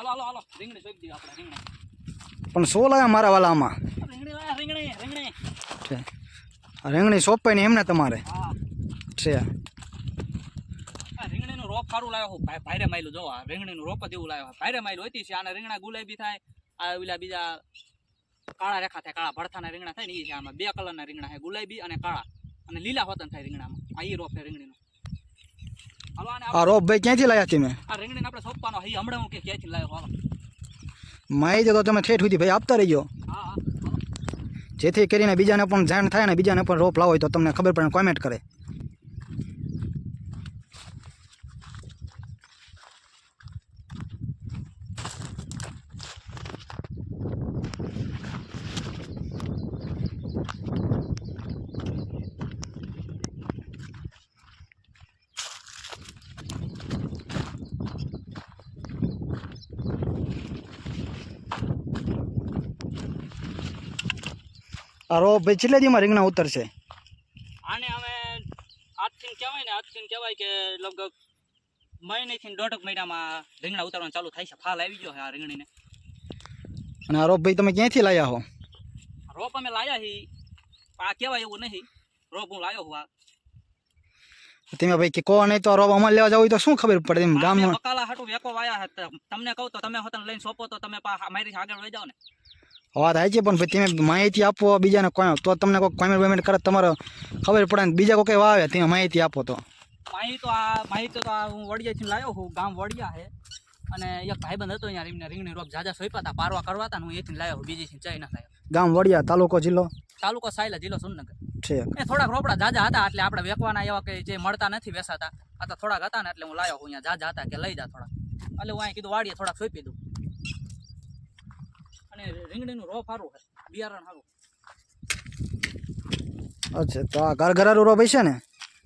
હાલો હાલો હાલો. રીંગણી સોંપી આપણે રીંગણી. પણ શું લાયા મારા વાલા આમાં રીંગણી લાયા રીંગણી રીંગણી. છે. રીંગણી સોંપાય ને એમને તમારે? છે. રીંગણીનું રોપ સારું લાવ્યો હું. ભાઈ ભાઈરે માયલું જો આ રીંગણીનું રોપ જ એવું લાવ્યો ભાઈરે માયલું હતી છે આને રીંગણા ગુલાબી થાય આ ઓલા બીજા કાળા રેખા થાય કાળા ભડથાના રીંગણા થાય ને એ છે આમાં બે કલરના રીંગણા છે ગુલાબી અને કાળા. અને લીલા હોતન થાય રીંગણામાં. આ રોપ છે રીંગણીનો. આ રોપ ભાઈ ક્યાંથી લાયા તમે? આ રીંગણીને આપણે સોંપવાનો હઈ હમણાં હું કે ક્યાંથી લાવ્યો હાલો. માહિતી તો તમે ઠેઠ સુધી ભાઈ આપતા રહીજો. જેથી કરીને બીજાને પણ જાણ થાય ને બીજાને પણ રોપ લાવો હોય તો તમને ખબર પડે કોમેન્ટ કરે. રોપ ભાઈ છેલ્લે દીમાં રીંગણા ઉતરશે. આને હવે આજથી કહેવાય ને આજથી કહેવાય કે લગભગ મહિનેથી દોઢક મહિનામાં રીંગણા ઉતારવાનું ચાલુ થાય છે. ફાલ આવી ગયો છે આ રીંગણીને. અને આ રોપ ભાઈ તમે ક્યાંથી લાયા હો? રોપ અમે લાયા હી. આ કહેવાય એવું નહીં. રોપ હું લાયો હું આ. તમે ભાઈ કે કહો નહીં તો રોપ અમારે લેવા જવું તો શું ખબર પડે એમ ગામમાં? બકાલા હાટુ વેકો વાયા હતા તમને કહું તો તમે હોતન લઈને સોંપો તો તમે પા મારી આગળ વહી જાઓ ને. વાત થાય છે પણ ભાઈ તમે માહિતી આપો બીજાને કોઈ તો તમને કોઈ કોમેન્ટ વેમેન્ટ કરે તમારે ખબર પડે ને બીજા કોઈ વાવે તમે માહિતી આપો તો. માહિતી તો આ માહિતી તો આ હું વડિયાથી લાવ્યો હું ગામ વડિયા છે. અને એક ભાઈબંધ હતો અહીંયા એમને રીંગણી રોપ જાજા સોંપ્યા હતા પારવા કરવા હતા હું એથી લાયો બીજીથી ચઈ ના લાયો. ગામ વડિયા તાલુકો જિલ્લો? તાલુકો સાયલા જિલ્લો સુરનગર છે એ થોડાક રોપડા જાજા હતા એટલે આપણે વેકવાના એવા કે જે મળતા નથી વેસાતા. આ તો થોડાક હતા ને એટલે હું લાવ્યો હું અહીંયા જાજા હતા કે લઈ જા થોડાક. એટલે હું અહીં કીધું વાડીએ થોડાક સોંપી દઉં. અને રીંગણીનું રોપ સારું છે બિયારણ સારું અચ્છા તો આ ઘર ઘરારું રોપ છે ને?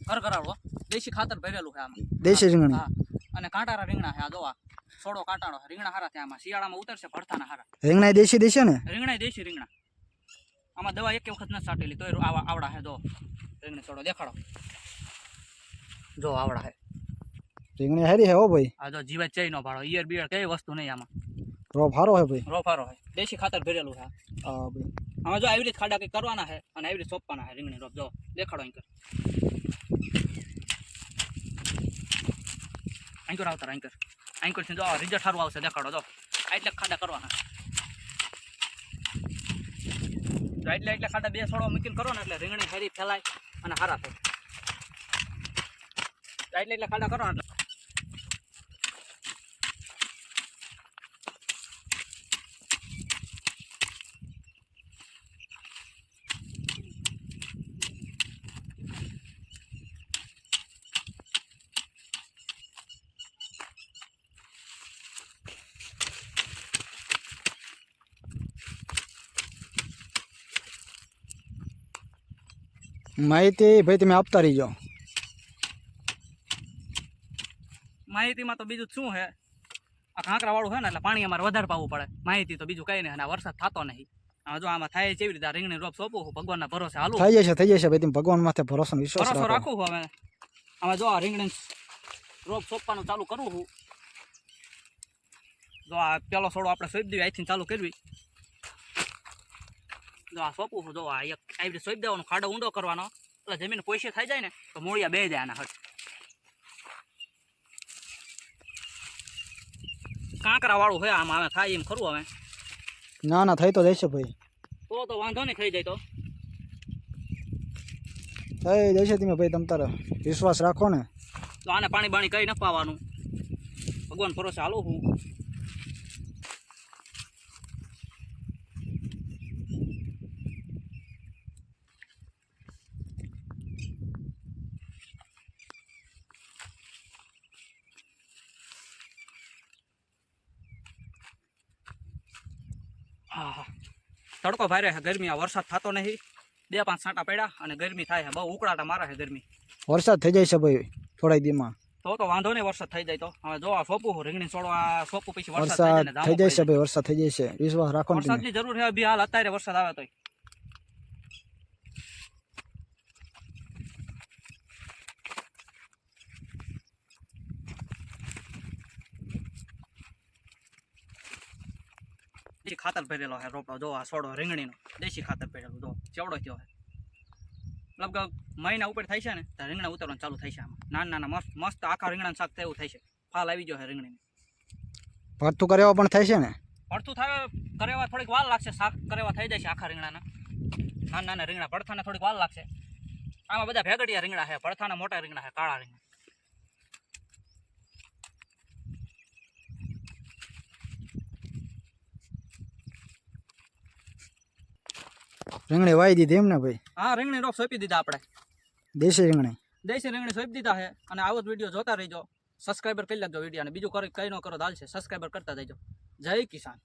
ઘર ઘરાળો દેશી ખાતર ભરેલું છે આમાં. દેશી રીંગણી? હા. અને કાંટારા રીંગણા છે આ જોવા. સોડો કાંટાળો. રીંગણા હારા છે આમાં. શિયાળામાં ઉતરશે ભરતાના હારા. રીંગણા દેશી દેશે ને? રીંગણા દેશી રીંગણા. આમાં દવા એક વખત નથી સાટેલી તો આવા આવડા છે જો. રીંગણી સોડો દેખાડો. જો આવડા છે. રીંગણી હારી હે ઓ ભાઈ. આ જો જીવા ચઈ નો ભાડો ઈયર બિયર કઈ વસ્તુ નહીં આમાં. રોપ સારો હે ભાઈ? રોફારો છે દેશી ખાતર ભરેલું છે આ. હા ભાઈ. આમાં જો આવી રીતે ખાડા કંઈક કરવાના છે અને આવી રીતે સોંપવાના છે રીંગણી રોપ. જો દેખાડો અહીં કર. અહીં કર આવતા અહીં કર. અહીં કરથી જો રિઝલ્ટ સારું આવશે દેખાડો જો. આ એટલે ખાડા કરવાના. જો એટલે એટલે ખાડા બે છોડો મૂકીને કરો ને એટલે રીંગણી ફેરી ફેલાય અને સારા થાય. જો એટલે એટલે ખાડા કરો ને એટલે માહિતી ભાઈ તમે આપતા રહીજો. માહિતીમાં તો બીજું શું છે આ કાંકરાવાળું છે ને એટલે પાણી અમારે વધારે પાવું પડે. માહિતી તો બીજું કઈ નહીં અને વરસાદ થતો નહીં. જો આમાં થાય કેવી રીતે? આ રીંગણી રોપ સોંપું છું ભગવાનના ભરોસે હાલું. થઈ જશે થઈ જશે ભાઈ તમે ભગવાન માથે ભરોસો વિશ્વાસ ભરોસો રાખું. છું હવે. અમે જો આ રીંગણી રોપ સોંપવાનું ચાલુ કરું છું. જો આ પેલો સોડો આપણે સોંપી દઈએ અહીંથી ચાલુ કરવી. જો આ સોંપું જો આ એક આવી રીતે સોંપી દેવાનો ખાડો ઊંડો કરવાનો એટલે જમીન પોઈશે થઈ જાય ને તો મૂળિયા બે જાય આના હટ કાંકરા વાળું હોય આમાં હવે થાય એમ ખરું હવે. ના ના થઈ તો જશે ભાઈ. તો તો વાંધો નહીં થઈ જાય તો. થઈ જશે તમે ભાઈ તમ તારે વિશ્વાસ રાખો ને. તો આને પાણી બાણી કઈ ન પાવાનું. ભગવાન ભરોસે હાલો હું. હા હા. તડકો ભારે છે ગરમી આ વરસાદ થતો નહીં બે પાંચ છાંટા પડ્યા અને ગરમી થાય છે બહુ ઉકળાટા મારે છે ગરમી. વરસાદ થઈ જાય છે ભાઈ થોડા દીમાં. તો તો વાંધો નહીં વરસાદ થઈ જાય તો. હવે જો આ સોપુ રીંગણી છોડો આ સોપું પછી વરસાદ થઈ જાય છે ભાઈ વરસાદ થઈ જશે વિશ્વાસ રાખો વરસાદની જરૂર છે બી હાલ અત્યારે વરસાદ આવે તોય. દેશી ખાતર ભરેલો છે રોપડો જો આ સોડો રીંગણીનો દેશી ખાતર ભરેલું જો ચેવડો થયો છે લગભગ મહિના ઉપર થાય છે ને તો રીંગણા ઉતરવાનું ચાલુ થાય છે આમાં. નાના નાના મસ્ત મસ્ત આખા રીંગણાનું શાક તેવું થાય છે. ફાલ આવી ગયો છે રીંગણીને. ભરતું કરેવા પણ થાય છે ને? ભરતું થાય કરેવા થોડીક વાર લાગશે શાક કરેવા થઈ જાય છે આખા રીંગણાના. નાના નાના રીંગણા ભરથાને થોડીક વાર લાગશે. આમાં બધા ભેગડિયા રીંગણા છે ભરથાના મોટા રીંગણા છે કાળા રીંગણા. રીંગણી વાઈ દીધી એમ ને ભાઈ. હા રીંગણી રોપ સોંપી દીધા આપણે. દેશી રીંગણી. દેશી રીંગણી સોંપી દીધા છે અને આવો જ વીડિયો જોતા રહીજો. સબસ્ક્રાઈબર કરી લેજો વીડિયો અને બીજું કરી કઈ ન કરો તો હાલશે. સબસ્ક્રાઈબર કરતા જઈજો જય કિસાન.